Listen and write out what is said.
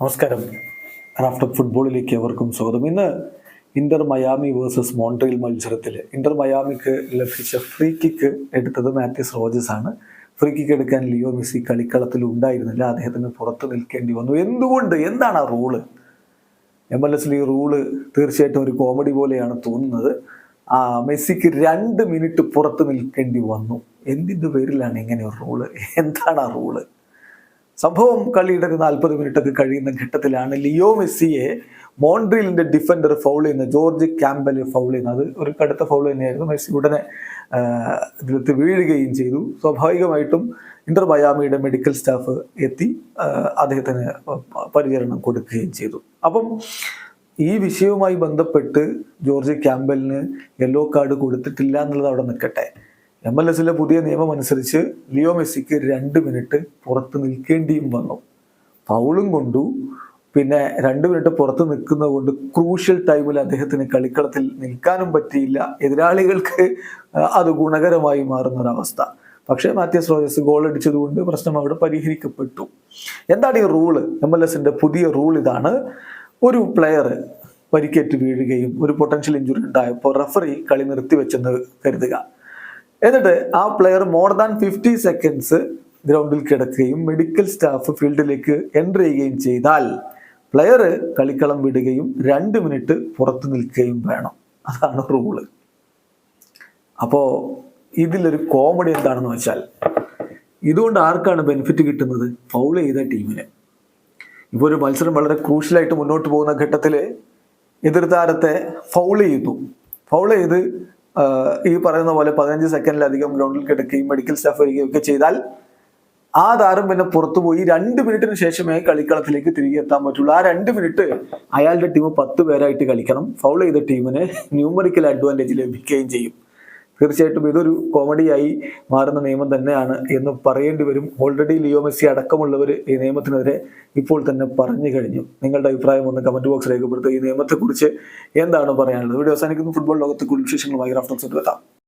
നമസ്കാരം. ആഫ്റ്റർ ഫുട്ബോളിലേക്ക് അവർക്കും സ്വാഗതം. ഇന്ന് ഇന്റർ മയാമി വേഴ്സസ് മോൺട്രിയൽ മത്സരത്തിൽ ഇന്റർ മയാമിക്ക് ലഭിച്ച ഫ്രീ കിക്ക് എടുത്തത് മാത്യൂസ് റോജസ് ആണ്. ഫ്രീ കിക്ക് എടുക്കാൻ ലിയോ മെസ്സി കളിക്കളത്തിൽ ഉണ്ടായിരുന്നില്ല. അദ്ദേഹത്തിന് പുറത്ത് നിൽക്കേണ്ടി വന്നു. എന്തുകൊണ്ട്? എന്താണ് ആ റൂൾ എം എൽ എസിൽ ഈ റൂൾ തീർച്ചയായിട്ടും ഒരു കോമഡി പോലെയാണ് തോന്നുന്നത്. ആ മെസ്സിക്ക് രണ്ട് മിനിറ്റ് പുറത്ത് നിൽക്കേണ്ടി വന്നു. എന്തിന്റെ പേരിലാണ് ഇങ്ങനെ ഒരു റൂൾ എന്താണ് ആ റൂൾ സംഭവം കളിയുടെ ഒരു നാൽപ്പത് മിനിറ്റ് ഒക്കെ കഴിയുന്ന ഘട്ടത്തിലാണ് ലിയോ മെസ്സിയെ മോൺഡ്രിലിന്റെ ഡിഫൻഡർ ഫൗൾ ചെയ്യുന്നത്. ജോർജ് ക്യാമ്പൽ ഫൗൾ ചെയ്യുന്നത്. അത് ഒരു കടുത്ത ഫൗൾ തന്നെയായിരുന്നു. മെസ്സി ഉടനെ ഇതിലത്ത് വീഴുകയും ചെയ്തു. സ്വാഭാവികമായിട്ടും ഇന്റർ മയാമിയുടെ മെഡിക്കൽ സ്റ്റാഫ് എത്തി അദ്ദേഹത്തിന് പരിചരണം കൊടുക്കുകയും ചെയ്തു. അപ്പം ഈ വിഷയവുമായി ബന്ധപ്പെട്ട് ജോർജ് ക്യാമ്പലിന് യെല്ലോ കാർഡ് കൊടുത്തിട്ടില്ല എന്നുള്ളത് അവിടെ നിൽക്കട്ടെ. എം എൽ എസിലെ പുതിയ നിയമം അനുസരിച്ച് ലിയോ മെസ്സിക്ക് രണ്ട് മിനിറ്റ് പുറത്ത് നിൽക്കേണ്ടിയും വന്നു. പൗളും കൊണ്ടു. പിന്നെ രണ്ട് മിനിറ്റ് പുറത്ത് നിൽക്കുന്നത് കൊണ്ട് ക്രൂഷ്യൽ ടൈമിൽ അദ്ദേഹത്തിന് കളിക്കളത്തിൽ നിൽക്കാനും പറ്റിയില്ല. എതിരാളികൾക്ക് അത് ഗുണകരമായി മാറുന്ന ഒരവസ്ഥ പക്ഷേ മാത്യസ് റോജസ് ഗോൾ അടിച്ചതുകൊണ്ട് പ്രശ്നം അവിടെ പരിഹരിക്കപ്പെട്ടു. എന്താണ് ഈ റൂൾ? എം എൽ എസിന്റെ പുതിയ റൂൾ ഇതാണ്. ഒരു പ്ലെയർ പരിക്കേറ്റ് വീഴുകയും ഒരു പൊട്ടൻഷ്യൽ ഇഞ്ചുറി ഉണ്ടായപ്പോൾ റഫറി കളി നിർത്തിവെച്ചെന്ന് കരുതുക. എന്നിട്ട് ആ player more than fifty seconds ഗ്രൗണ്ടിൽ കിടക്കുകയും മെഡിക്കൽ സ്റ്റാഫ് ഫീൽഡിലേക്ക് എന്റർ ചെയ്യുകയും ചെയ്താൽ പ്ലെയർ കളിക്കളം വിടുകയും രണ്ട് മിനിറ്റ് പുറത്തു നിൽക്കുകയും വേണം. അതാണ് റൂൾ അപ്പോൾ ഇതിലൊരു കോമഡി എന്താണെന്ന് വെച്ചാൽ ഇതുകൊണ്ട് ആർക്കാണ് ബെനിഫിറ്റ് കിട്ടുന്നത്? ഫൗൾ ചെയ്ത ടീമിന് ഇപ്പോൾ ഒരു മത്സരം വളരെ ക്രൂഷ്യലായിട്ട് മുന്നോട്ട് പോകുന്ന ഘട്ടത്തിൽ എതിർ താരത്തെ ഫൗൾ ചെയ്തു ഫൗൾ ചെയ്ത് ഈ പറയുന്ന പോലെ പതിനഞ്ച് സെക്കൻഡിലധികം ഗ്രൗണ്ടിൽ കിടക്കുകയും മെഡിക്കൽ സ്റ്റാഫ് വരികയും ഒക്കെ ചെയ്താൽ ആ താരം പിന്നെ പുറത്തുപോയി രണ്ട് മിനിറ്റിന് ശേഷമേ കളിക്കളത്തിലേക്ക് തിരികെ എത്താൻ പറ്റുള്ളൂ. ആ രണ്ട് മിനിറ്റ് അയാളുടെ ടീം പത്ത് പേരായിട്ട് കളിക്കണം. ഫൗൾ ചെയ്ത ടീമിന് ന്യൂമറിക്കൽ അഡ്വാന്റേജ് ലഭിക്കുകയും ചെയ്യും. തീർച്ചയായിട്ടും ഇതൊരു കോമഡിയായി മാറുന്ന നിയമം തന്നെയാണ് എന്ന് പറയേണ്ടി വരും. ഓൾറെഡി ലിയോ മെസ്സി അടക്കമുള്ളവർ ഈ നിയമത്തിനെതിരെ ഇപ്പോൾ തന്നെ പറഞ്ഞു കഴിഞ്ഞു. നിങ്ങളുടെ അഭിപ്രായം ഒന്ന് കമന്റ് ബോക്സ് രേഖപ്പെടുത്തുക. ഈ നിയമത്തെക്കുറിച്ച് എന്താണ് പറയാനുള്ളത്? വീഡിയോ അവസാനിക്കുന്ന. ഫുട്ബോൾ ലോകത്തെ കൂടുതൽ വിശേഷങ്ങളുമായി റഫറൻസ് എത്താം